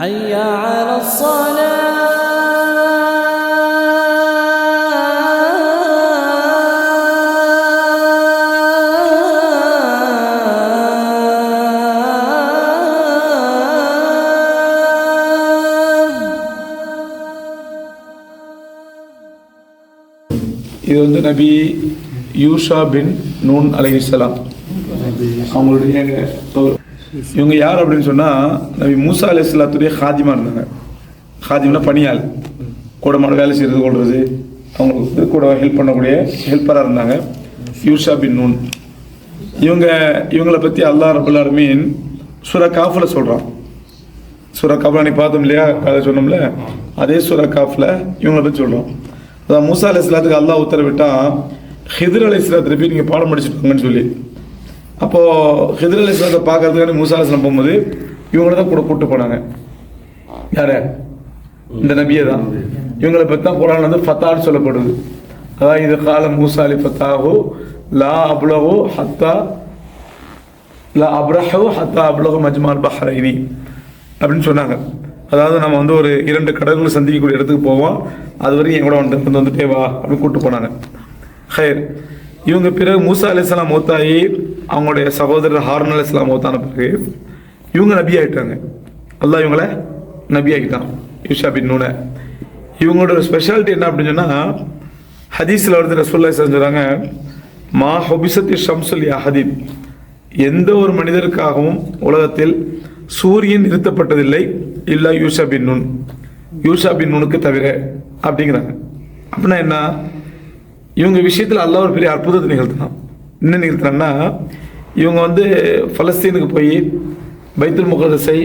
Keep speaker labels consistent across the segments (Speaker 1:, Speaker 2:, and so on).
Speaker 1: حي على
Speaker 2: இது வந்து நபி யூஷா பின் நூன் அலைஹிஸ்ஸலாம் அவங்களுடைய ஒரு- இவங்க யார் அப்படின்னு சொன்னா நபி மூசா அலைஹிஸ்ஸலாத்துடைய ஹாதிமா இருந்தாங்க. ஹாதிம்னா பணியாள். கூட மாட வேலை செய்யறது கொள்றது அவங்களுக்கு கூட ஹெல்ப் பண்ணக்கூடிய ஹெல்ப்பராக இருந்தாங்க. Yusha bin Nun. இவங்க இவங்களை பற்றி அல்லாஹ் ரபுல்லாருமீன் ஆலமீன் காஃபில் சொல்கிறான் சுர காஃபில் நீ பார்த்தோம் இல்லையா? அதை சொன்னோம்ல? அதே சுர காஃபில் இவங்களை பற்றி சொல்கிறோம் அதான் மூசா அலி இஸ்லாத்துக்கு அல்லாஹ் உத்தரவிட்டா ஹிதர் அலி இஸ்லாத்தை போய் நீங்கள் பாடம் படிச்சுட்டு சொல்லி. அப்போது ஹிதர் அலி இஸ்லாத்தை பார்க்கறதுக்கான மூசாலசனம் போகும்போது இவங்கள தான் கூட கூப்பிட்டு போனாங்க. யார? இந்த நபியை தான். இவங்களை பற்றி தான் குரான் வந்து ஃபத்தான்னு சொல்லப்படுது. அதான் இது கால மூசா அலி லா அப்லஹு ஹத்தா லா அப்ரஹோ ஹத்தா அப்லஹு மஜ்மால் பஹ்ரைனி அப்படின்னு சொன்னாங்க. அதாவது நம்ம வந்து ஒரு இரண்டு கடல்களை சந்திக்கக்கூடிய இடத்துக்கு போவோம். அது வரைக்கும் என் கூட வந்து வந்துட்டே வா அப்படின்னு கூப்பிட்டு போனாங்க. ஹயர் இவங்க பிறகு மூசா அலிஸ்லாம் மூத்தாயி அவங்களுடைய சகோதரர் ஹாரன் அலிஸ்லாம் மூத்தான பிறகு இவங்க நபி ஆகிட்டாங்க அல்லாஹ் இவங்கள நபி ஆகிட்டான் யூஷா பின் நூனை. இவங்களோட ஸ்பெஷாலிட்டி என்ன அப்படின்னு சொன்னால் ஹதீஸில் வந்து ரசூல்லா சொல்கிறாங்க மா ஹொபிசத்தி ஷம்சுல் அஹதீப் எந்த ஒரு மனிதருக்காகவும் உலகத்தில் சூரியன் நிறுத்தப்பட்டதில்லை இல்லை Yusha bin Nun. Yusha bin நூனுக்கு தவிர அப்படிங்கிறாங்க. அப்படின்னா என்ன? இவங்க விஷயத்தில் அல்லாஹ் ஒரு பெரிய அற்புதத்தை நிகழ்த்தினான். என்ன நிகழ்த்தினான்னா இவங்க வந்து பலஸ்தீனுக்கு போய் பைத்துல் முகதசை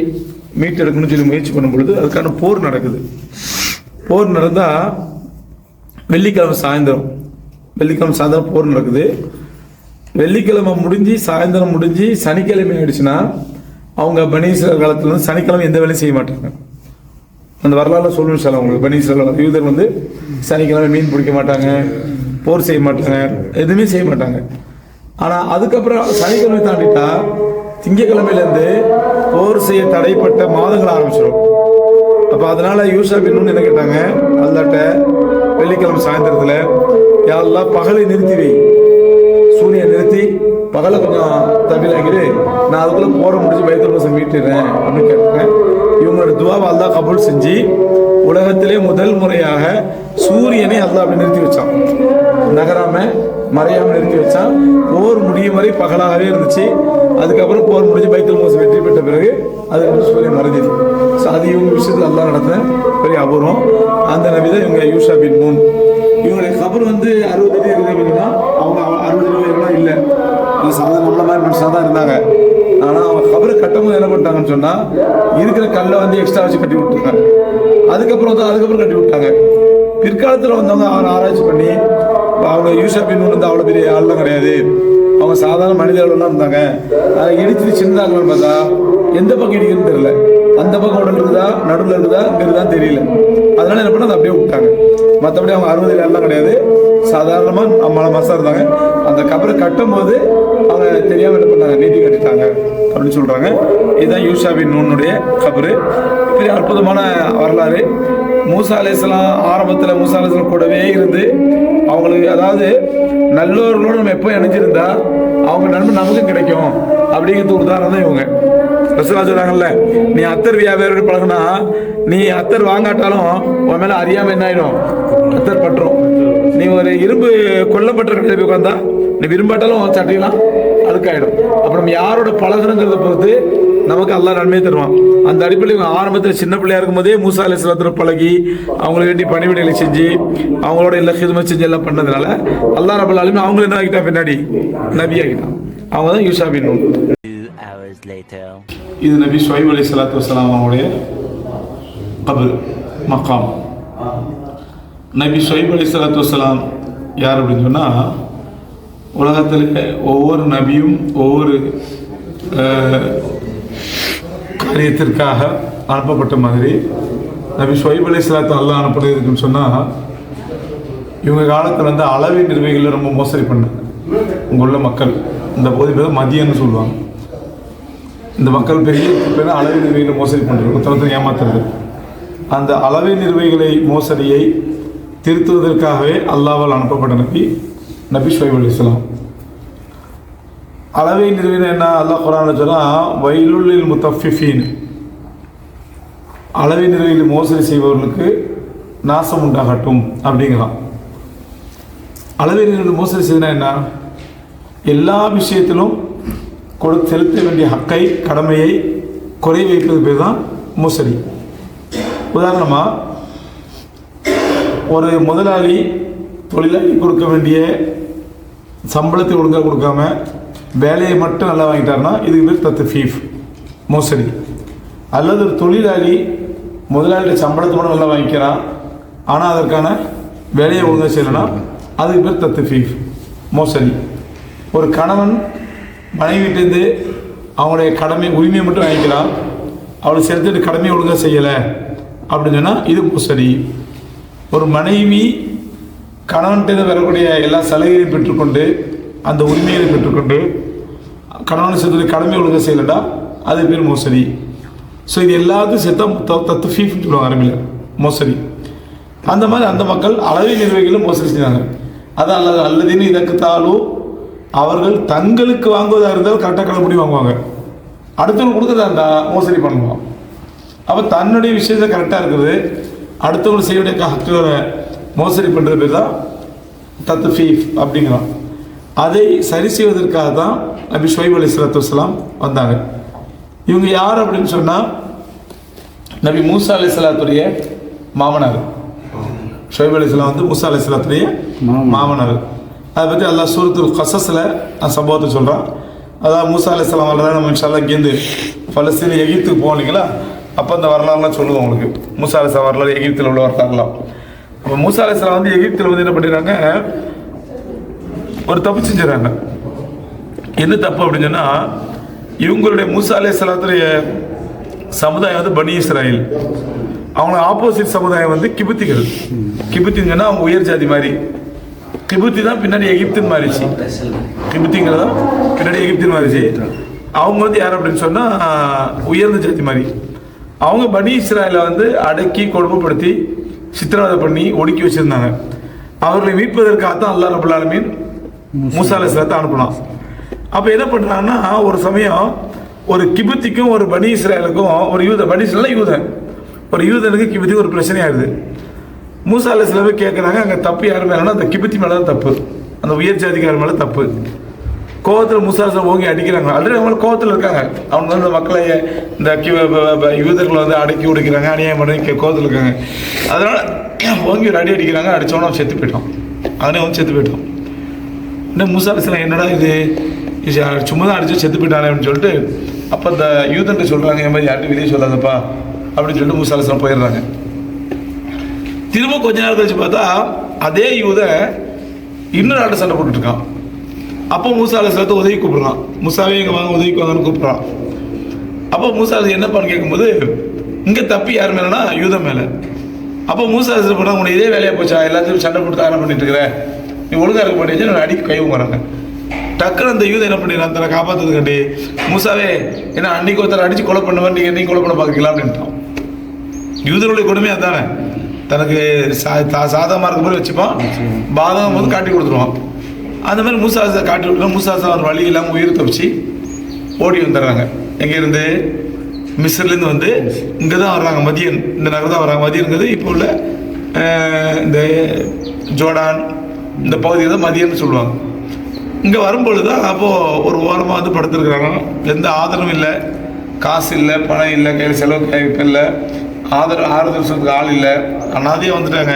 Speaker 2: மீட்டெடுக்கணும்னு சொல்லி முயற்சி பண்ணும் பொழுது அதுக்கான போர் நடக்குது. போர் நடந்தால் வெள்ளிக்கிழமை சாயந்தரம். வெள்ளிக்கிழமை சாயந்தரம் போர் நடக்குது. வெள்ளிக்கிழமை முடிஞ்சு சாயந்தரம் முடிஞ்சு சனிக்கிழமை ஆயிடுச்சுன்னா அவங்க பனீஸ்வரர் காலத்தில் வந்து சனிக்கிழமை எந்த வேலையும் செய்ய மாட்டாங்க. அந்த வரலாறு சொல்லணும் சார் அவங்களுக்கு பனீஸ்வரர் யூதர் வந்து சனிக்கிழமை மீன் பிடிக்க மாட்டாங்க. போர் செய்ய மாட்டாங்க எதுவுமே செய்ய மாட்டாங்க. ஆனால் அதுக்கப்புறம் சனிக்கிழமை தாண்டிட்டா திங்கக்கிழமையிலேருந்து போர் செய்ய தடைப்பட்ட மாதங்கள் ஆரம்பிச்சிடும். அப்போ அதனால யூஷா என்ன கேட்டாங்க? அல்லாட்ட வெள்ளிக்கிழமை சாயந்தரத்தில் யாரெல்லாம் பகலை நிறுத்தி வை. சூரியனை நிறுத்தி பகலை கொஞ்சம் தபிலாக்கிட்டு நான் அதுக்குள்ளே போற முடிஞ்சு பயத்துல மாசம் மீட்டுறேன் அப்படின்னு கேட்டேன் இவங்களோட துவாவை அல்லாஹ் கபூல் செஞ்சு உலகத்திலே முதல் முறையாக சூரியனை அல்லாஹ் அப்படி நிறுத்தி வச்சான். நகராம மறையாம நிறுத்தி வச்சான். போர் முடியும் வரை பகலாகவே இருந்துச்சு. அதுக்கப்புறம் போர் முடிஞ்சு பைத்தல் மோசம் வெற்றி பெற்ற பிறகு அதுக்கப்புறம் சூரியன் மறைஞ்சது. ஸோ அது இவங்க விஷயத்தில் அல்லாஹ் நடத்தின பெரிய அபூர்வம். அந்த நபி தான் இவங்க யூஷா பின் மூன் இவங்களுடைய கபர் வந்து அறுபது அடி இருக்குது அப்படின்னா அவங்க அறுபது அடி இல்லை. இல்லை சாதாரண நம்மள மாதிரி மனுஷனாக தான் இருந்தாங்க. ஆனால் அவங்க கபரை கட்டும்போது என்ன பண்ணிட்டாங்கன்னு சொன்னால் இருக்கிற கல்லை வந்து எக்ஸ்ட்ரா வச்சு கட்டி விட்டுருக்காங்க அதுக்கப்புறம் வந்து அதுக்கப்புறம் கட்டி விட்டாங்க. பிற்காலத்தில் வந்தவங்க அவரை ஆராய்ச்சி பண்ணி அவங்க யூஷா பின் வந்து அவ்வளோ பெரிய ஆள்லாம் கிடையாது. அவங்க சாதாரண மனிதர்கள்லாம் இருந்தாங்க. அதை இடிச்சு சின்னதாகலாம்னு பார்த்தா எந்த பக்கம் இடிக்குதுன்னு தெரியல. அந்த பக்கம் உடல் இருக்குதா நடுவில் இருக்குதா இங்கே தெரியல. அதனால என்ன பண்ண அப்படியே விட்டாங்க. மற்றபடி அவங்க அறுபது எல்லாம் கிடையாது. சாதாரணமாக நம்மள மாதம் இருந்தாங்க. அந்த கபரை கட்டும் போது அவங்க தெரியாமல் என்ன பண்ணாங்க? நீதி கட்டிட்டாங்க அப்படின்னு சொல்கிறாங்க இதுதான் யூஷாபின் நூனுடைய கபரு. பெரிய அற்புதமான வரலாறு. மூசா அலையாம் ஆரம்பத்தில் மூசா அலையாம் கூடவே இருந்து அவங்களுக்கு அதாவது நல்லவர்களோடு நம்ம எப்போ இணைஞ்சிருந்தா அவங்க நன்மை நமக்கும் கிடைக்கும் அப்படிங்கிறது உதாரணம் தான் இவங்க. ரசூலா சொல்கிறாங்கல்ல நீ அத்தர் வியாபாரோட பழகுனா நீ அத்தர் வாங்காட்டாலும் உன் மேலே அறியாமல் என்ன ஆயிடும்? அத்தர் பற்றும் நீ ஒரு இரும்பு கொல்லப்பட்ட போய் உட்காந்தா நீ விரும்பாட்டாலும் சட்டையெல்லாம் அழுக்காயிடும். அப்புறம் நம்ம யாரோட பழகுறங்கிறத பொறுத்து நமக்கு அல்லா நன்மையை தருவான். அந்த அடிப்படையில் இவங்க ஆரம்பத்தில் சின்ன பிள்ளையா இருக்கும்போதே மூசா அலி பழகி அவங்களுக்கு வேண்டி பணிவிடைகளை செஞ்சு அவங்களோட எல்லா ஹிதமத் செஞ்சு எல்லாம் பண்ணதுனால அல்லா ரபுல் அலுமே அவங்களும் என்ன ஆகிட்டான் பின்னாடி? நபி ஆகிட்டான் அவங்க தான் யூஷா பின் இது நபி ஷுவைப் அலி சலாத்து வலாம் அவங்களுடைய கபு மக்காம் நபி ஷுவைப் அலி சலாத்து வலாம் யார் அப்படின்னு சொன்னால் உலகத்தில் ஒவ்வொரு நபியும் ஒவ்வொரு காரியத்திற்காக அனுப்பப்பட்ட மாதிரி நபி ஷுவைப் அலி அல்ல அல்லாஹ் அனுப்புறதுக்குன்னு சொன்னால் இவங்க காலத்தில் வந்து அளவை நிர்வாகிகள் ரொம்ப மோசடி பண்ணாங்க. இங்கே உள்ள மக்கள். இந்த பகுதி பேர் மதியன்னு சொல்லுவாங்க. இந்த மக்கள் பெரிய பேர் அளவை நிர்வகிகளை மோசடி பண்ணுறது ஒருத்தரத்தை ஏமாத்துறது. அந்த அளவை நிர்வகிகளை மோசடியை திருத்துவதற்காகவே அல்லாவால் அனுப்பப்பட்ட நபி நபி ஷுவைப் அலி இஸ்லாம் அளவை நிறுவின என்ன? அல்லாஹ் குரான் சொன்னால் வயலுள்ளில் முத்தஃபிஃபீன் அளவை நிறுவையில் மோசடி செய்பவர்களுக்கு நாசம் உண்டாகட்டும் அப்படிங்கிறான். அளவை நிறுவையில் மோசடி செய்தனா என்ன? எல்லா விஷயத்திலும் கொடு செலுத்த வேண்டிய ஹக்கை கடமையை குறை வைப்பது பேர் தான் மோசடி. உதாரணமாக ஒரு முதலாளி தொழிலாளி கொடுக்க வேண்டிய சம்பளத்தை ஒழுங்காக கொடுக்காம வேலையை மட்டும் நல்லா வாங்கிட்டாருன்னா இதுக்கு பேர் தத்து ஃபீஃப் மோசடி. அல்லது ஒரு தொழிலாளி முதலாளியோட சம்பளத்தை மூலம் நல்லா வாங்கிக்கிறான் ஆனால் அதற்கான வேலையை ஒழுங்காக செய்யலைன்னா அதுக்கு பேர் தத்து ஃபீஃப் மோசடி. ஒரு கணவன் மனைவிட்டேருந்து அவங்களுடைய கடமை உரிமையை மட்டும் வாங்கிக்கிறான் அவளுக்கு சேர்த்துட்டு கடமையை ஒழுங்காக செய்யலை அப்படின்னு சொன்னால் இது மோசடி. ஒரு மனைவி கணவன்கிட்ட வரக்கூடிய எல்லா சலுகைகளையும் பெற்றுக்கொண்டு அந்த உரிமைகளை பெற்றுக்கொண்டு கணவன் சேர்த்து கடமை ஒழுங்காக செய்யலடா அது பேர் மோசடி. ஸோ இது எல்லாத்தையும் சேர்த்தா தத்து ஃபீஃப்னு சொல்லுவாங்க அரபியில் மோசடி. அந்த மாதிரி அந்த மக்கள் அளவை நிர்வகிகளும் மோசடி செஞ்சாங்க. அது அல்லது அல்லதுன்னு இதற்கு அவர்கள் தங்களுக்கு வாங்குவதாக இருந்தால் கரெக்டாக கடைப்பிடி வாங்குவாங்க. அடுத்தவங்க கொடுக்குறதா இருந்தால் மோசடி பண்ணுவான் அப்போ தன்னுடைய விஷயத்தை கரெக்டாக இருக்குது. அடுத்தவங்க செய்ய வேண்டிய ஹக்குகளை மோசடி பண்ணுறது பேர் தான் தத்து ஃபீஃப் அப்படிங்கிறான். அதை சரி செய்வதற்காக தான் நபி ஷுவைப் அலி சலாத்து வலாம் வந்தாங்க. இவங்க யார் அப்படின்னு சொன்னால் நபி மூசா அலி சலாத்துடைய மாமனார். ஷுவைப் அலி வந்து மூசா அலி சலாத்துடைய மாமனார். அதை பற்றி அல்லாஹ் சூரத்துல் கசஸில் நான் சம்பவத்தை சொல்கிறான் அதாவது மூசா அலி சலாம் வரலாறு நம்ம இன்ஷால்லா இங்கேருந்து பலஸ்தீன் எகிப்துக்கு போனீங்களா அப்போ அந்த வரலாறுலாம் சொல்லுவோம் உங்களுக்கு. மூசா அலி சலாம் வரலாறு எகிப்தில் உள்ள வரலாறுலாம். அப்போ மூசா அலி சலாம் வந்து எகிப்தில் வந்து என்ன பண்ணிடுறாங்க ஒரு தப்பு செஞ்சிடறாங்க. என்ன தப்பு அப்படின்னு சொன்னால் இவங்களுடைய மூசா அலி சலாத்துடைய சமுதாயம் வந்து பனி இஸ்ராயில் அவங்க ஆப்போசிட் சமுதாயம் வந்து கிபுத்திகள். கிபுத்தின்னு சொன்னால் அவங்க உயர் ஜாதி மாதிரி. கிபுத்தி தான் பின்னாடி எகிப்துன்னு மாறிச்சு. கிபுத்திங்கிறதா பின்னாடி எகிப்துன்னு மாறிச்சு. அவங்க வந்து யார் அப்படின்னு சொன்னால் உயர்ந்த ஜாதி மாதிரி. அவங்க பனி இஸ்ராயலை வந்து அடக்கி கொடுமைப்படுத்தி சித்திரவதை பண்ணி ஒடுக்கி வச்சுருந்தாங்க. அவர்களை மீட்பதற்காக தான் அல்லா ரபுல் மூசா அலிஸ்லாத்தை அனுப்பினான் அப்போ என்ன பண்ணுறாங்கன்னா ஒரு சமயம் ஒரு கிபுத்திக்கும் ஒரு பனி இஸ்ராயலுக்கும் ஒரு யூத பனி இஸ்ரேல யூதன். ஒரு யூதனுக்கு கிபுத்திக்கு ஒரு பிரச்சனை ஆயிடுது. மூசா அலிஸ்லாமே கேட்குறாங்க அங்கே தப்பு யார் மேலேனா அந்த கிபுத்தி மேலே தான் தப்பு. அந்த உயர் ஜாதிக்காரர் மேலே தப்பு. கோவத்தில் மூசா ஓங்கி அடிக்கிறாங்க. ஆல்ரெடி அவங்களும் கோவத்தில் இருக்காங்க. அவங்க வந்து மக்களை இந்த ப- யூதர்களை வந்து அடக்கி உடைக்கிறாங்க அநியாயம் பண்ணி கோவத்தில் இருக்காங்க. அதனால ஓங்கி ஒரு அடி அடிக்கிறாங்க அடித்தோன்னு அவன் செத்து போயிட்டான். அதனே வந்து செத்து போயிட்டான். இன்னும் மூசா என்னடா இது? சும்மா தான் அடிச்சு செத்து போயிட்டானே அப்படின்னு சொல்லிட்டு அப்போ இந்த யூதன்ட்டு சொல்கிறாங்க என் மாதிரி யார்ட்டு வெளியே சொல்லாதப்பா அப்படின்னு சொல்லிட்டு மூசா போயிடுறாங்க. திரும்ப கொஞ்ச நேரம் கழிச்சு பார்த்தா அதே யூதன் இன்னொரு ஆட்ட சண்டை போட்டுட்ருக்கான் அப்போ மூசா அலிஸ்லாத்தை உதவி கூப்பிடுறான். மூசாவே இங்கே வாங்க உதவிக்கு வாங்கன்னு கூப்பிட்றான். அப்போ மூசா அலிஸ் என்னப்பான்னு கேட்கும்போது இங்கே தப்பி யார் மேலேனா யூதம் மேலே. அப்போ மூசா அலிஸ் பண்ணா உனக்கு இதே வேலையாக போச்சா? எல்லாத்தையும் சண்டை போட்டு தானே பண்ணிட்டு இருக்கிற? நீ ஒழுங்கா இருக்க மாட்டேச்சு நான் அடிக்க கை வராங்க டக்குன்னு அந்த யூதை என்ன பண்ணிடுறான்? தன்னை காப்பாற்றுறதுக்காண்டி மூசாவே ஏன்னா அன்னைக்கு ஒருத்தர் அடிச்சு கொலை பண்ணுவேன் நீங்கள் நீ கொலை பண்ண பார்க்கலாம் அப்படின்ட்டான் யூதனுடைய கொடுமை அதானே. தனக்கு சா தா- சாதகமாக இருக்கும் போது வச்சுப்பான். பாதகம் போது காட்டி கொடுத்துருவான். அந்த மாதிரி மூசாசை காட்டி கொடுக்குறோம் மூசாசா ஒரு வழி இல்லாமல் உயிர் தப்பிச்சு ஓடி வந்துடுறாங்க. எங்கேருந்து மிஸ்ர்லேருந்து வந்து இங்கே தான் வர்றாங்க. மதியன் இந்த நகர் தான் வர்றாங்க. மதியன்கிறது இப்போ உள்ள இந்த ஜோர்டான் இந்த பகுதியை தான் மதியம்னு சொல்லுவாங்க. இங்கே வரும்பொழுது தான் அப்போது ஒரு ஓரமாக வந்து படுத்துருக்குறாங்க. எந்த ஆதரவும் இல்லை. காசு இல்லை பணம் இல்லை கையில் செலவு கைப்பு இல்லை. ஆதரவு ஆறுதல் சொல்றதுக்கு ஆள் இல்லை. அனாதையாக வந்துட்டாங்க.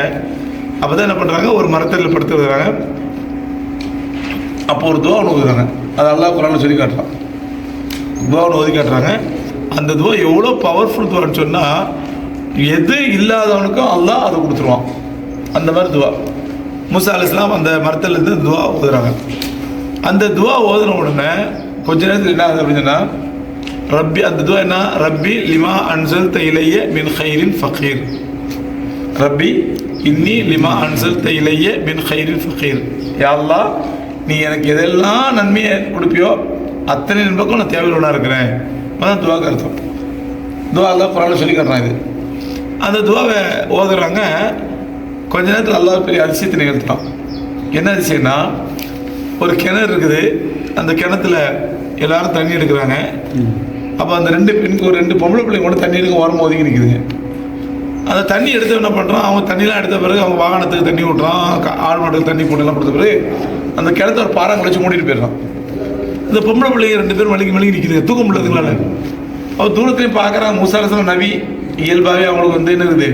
Speaker 2: அப்போ தான் என்ன பண்ணுறாங்க ஒரு மரத்தடியில் படுத்துருக்குறாங்க. அப்போ ஒரு துவா ஒன்று ஓதுறாங்க அது அல்லாஹ் குரானில் சொல்லி காட்டுறான். துவா ஒன்று ஓதி காட்டுறாங்க. அந்த துவா எவ்வளோ பவர்ஃபுல் துவான்னு சொன்னால் எது இல்லாதவனுக்கும் அல்லாஹ் அதை கொடுத்துருவான். அந்த மாதிரி துவா. முசா அலிஸ்லாம் அந்த மரத்துலேருந்து துவா ஓதுறாங்க. அந்த துவா ஓதுன உடனே கொஞ்ச நேரத்தில் என்ன ஆகுது அப்படின்னா ரப்பி அந்த துவா என்ன? ரப்பி லிமா அன்சல் தைலைய மின் ஹைரின் ஃபகீர். ரப்பி இன்னி லிமா அன்சல் தைலைய மின் ஹைரின் ஃபகீர். யா நீ எனக்கு எதெல்லாம் நன்மையை கொடுப்பியோ அத்தனை நண்பக்கும் நான் தேவையுள்ளவனாக இருக்கிறேன். அதான் துவாக்கு அர்த்தம். துவா தான் குரானில் சொல்லி காட்டுறான் இது. அந்த துவாவை ஓதுறாங்க. கொஞ்ச நேரத்தில் அல்லா பெரிய அதிசயத்தை நிகழ்த்தினான் என்ன அதிசயம்னா ஒரு கிணறு இருக்குது. அந்த கிணத்துல எல்லாரும் தண்ணி எடுக்கிறாங்க. அப்போ அந்த ரெண்டு பெண்ணுக்கு ஒரு ரெண்டு பொம்பளை பிள்ளைங்க கூட தண்ணி எடுக்க ஓரமாக ஒதுங்கி நிற்குதுங்க அந்த தண்ணி எடுத்து என்ன பண்ணுறான் அவன் தண்ணிலாம் எடுத்த பிறகு அவங்க வாகனத்துக்கு தண்ணி விட்றான் கா- ஆடு மாட்டுக்கு தண்ணி போட்டுலாம் கொடுத்த பிறகு அந்த கிணத்த ஒரு பாறை வச்சு மூடிட்டு போயிடுறான். இந்த பொம்பளை பிள்ளைங்க ரெண்டு பேரும் மலிக்கு மலிக்கு நிற்கிது தூக்க முடியாதுங்களால அவன் தூரத்துலையும் பார்க்குறான் முசாலசலம் நவி இயல்பாகவே அவங்களுக்கு வந்து என்ன இருக்குது?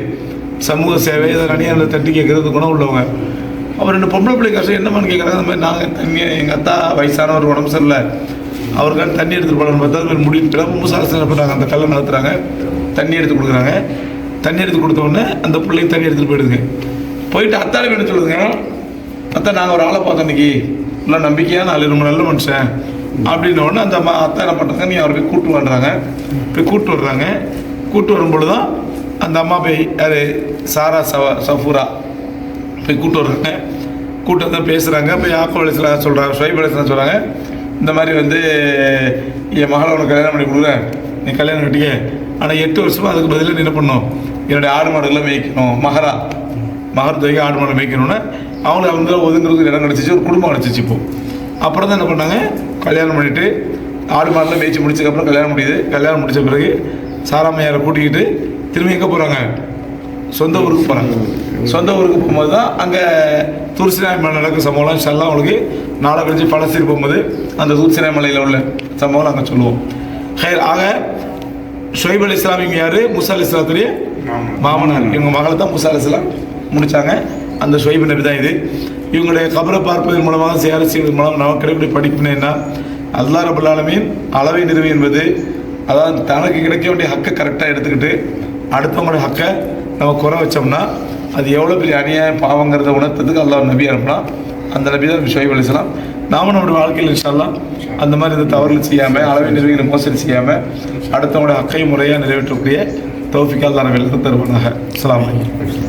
Speaker 2: சமூக சேவை இதை அணியாரில் தட்டி கேட்கறது குணம் உள்ளவங்க. அவர் ரெண்டு பொம்பளை பிள்ளை கஷ்டம் என்னமான்னு கேட்குறாங்க அந்த மாதிரி நாங்கள் தண்ணி எங்கள் அத்தா வயசானவர் உடம்பு சரியில்லை. அவருக்கான தண்ணி எடுத்துகிட்டு போகலான்னு பார்த்தா முடியும் மாதிரி முடிவு பண்ணுறாங்க அந்த கல்லை நடத்துகிறாங்க தண்ணி எடுத்து கொடுக்குறாங்க. தண்ணி எடுத்து கொடுத்தவொடனே அந்த பிள்ளைங்க தண்ணி எடுத்துகிட்டு போயிடுதுங்க. போயிட்டு அத்தாடி எடுத்து சொல்லுதுங்க? அத்தா நாங்கள் ஒரு ஆளை பார்த்தோம் இன்னைக்கு. நல்லா நம்பிக்கையான ஆள் ரொம்ப நல்ல மனுஷன். அப்படின்னோடனே அந்த அம்மா அத்தா என்ன பண்ணுறாங்க நீ அவரை போய் கூட்டு போய் கூப்பிட்டு வர்றாங்க. கூப்பிட்டு வரும்பொழுது தான் அந்த அம்மா போய் யார் சாரா சவ சஃபூரா. போய் கூட்டு வர்றாங்க. கூட்டு வந்து பேசுகிறாங்க போய் யாக்கோ அலிஸ்லாம் சொல்கிறாங்க ஷொய்ப் அலிஸ்லாம் சொல்கிறாங்க இந்த மாதிரி வந்து என் மகளை உனக்கு கல்யாணம் பண்ணி கொடுக்குறேன். நீ கல்யாணம் கட்டிக்க. ஆனால் எட்டு வருஷமாக அதுக்கு பதிலாக என்ன பண்ணும் என்னுடைய ஆடு மாடுகள்லாம் மேய்க்கணும். மகரா. மகர் தொகை ஆடு மாடு மேய்க்கணும்னு. அவங்களுக்கு அவங்க ஒதுங்குறதுக்கு இடம் கிடச்சிச்சு. ஒரு குடும்பம் கிடச்சிச்சு இப்போ. அப்புறம் தான் என்ன பண்ணாங்க? கல்யாணம் பண்ணிவிட்டு ஆடு மாடுலாம் மேய்ச்சி முடிச்சதுக்கப்புறம் கல்யாணம் முடியுது. கல்யாணம் முடித்த பிறகு சாராமையாரை கூட்டிக்கிட்டு திரும்பி எங்கே போகிறாங்க சொந்த ஊருக்கு போகிறாங்க சொந்த ஊருக்கு போகும்போது தான் அங்கே துருசினாய் மலை நடக்கிற சம்பவம்லாம் ஷெல்லாம் அவங்களுக்கு நாளை கழிச்சு பழசீர் போகும்போது அந்த துருசினாய் மலையில் உள்ள சம்பவம் அங்கே சொல்லுவோம். ஹேர் ஆக ஷொய்ப் அலி இஸ்லாம் இவங்க யார்? முசா அலி இஸ்லாத்துடைய மாமனார். இவங்க மகளை தான் முசா அலி இஸ்லாம் முடிச்சாங்க. அந்த ஷொய்ப் நபி தான் இது. இவங்களுடைய கபரை பார்ப்பதன் மூலமாக சேர செய்வதன் மூலம் நமக்கு கிடைக்கக்கூடிய படிப்பினை என்ன? அல்லா ரபுல் ஆலமீன் அளவை நிறுவி என்பது அதாவது தனக்கு கிடைக்க வேண்டிய ஹக்கை கரெக்டாக எடுத்துக்கிட்டு அடுத்தவங்களோட ஹக்கை நம்ம குறை வச்சோம்னா அது எவ்வளோ பெரிய அநியாயம் பாவங்கிறத உணர்த்ததுக்கு அல்லா நபி அனுப்புனா அந்த நபி தான் ஷோய் அலிஸ்லாம் நாம நம்மளுடைய வாழ்க்கையில் இன்ஷால்லாம் அந்த மாதிரி இந்த தவறுகள் செய்யாமல் அளவை நிறுவன மோசடி செய்யாமல் அடுத்தவங்களுடைய அக்கை முறையாக நிறைவேற்றக்கூடிய தௌஃபிக்கால் தான் நம்ம எல்லாத்தையும் தருவானாக. அஸ்ஸலாமு அலைக்கும்.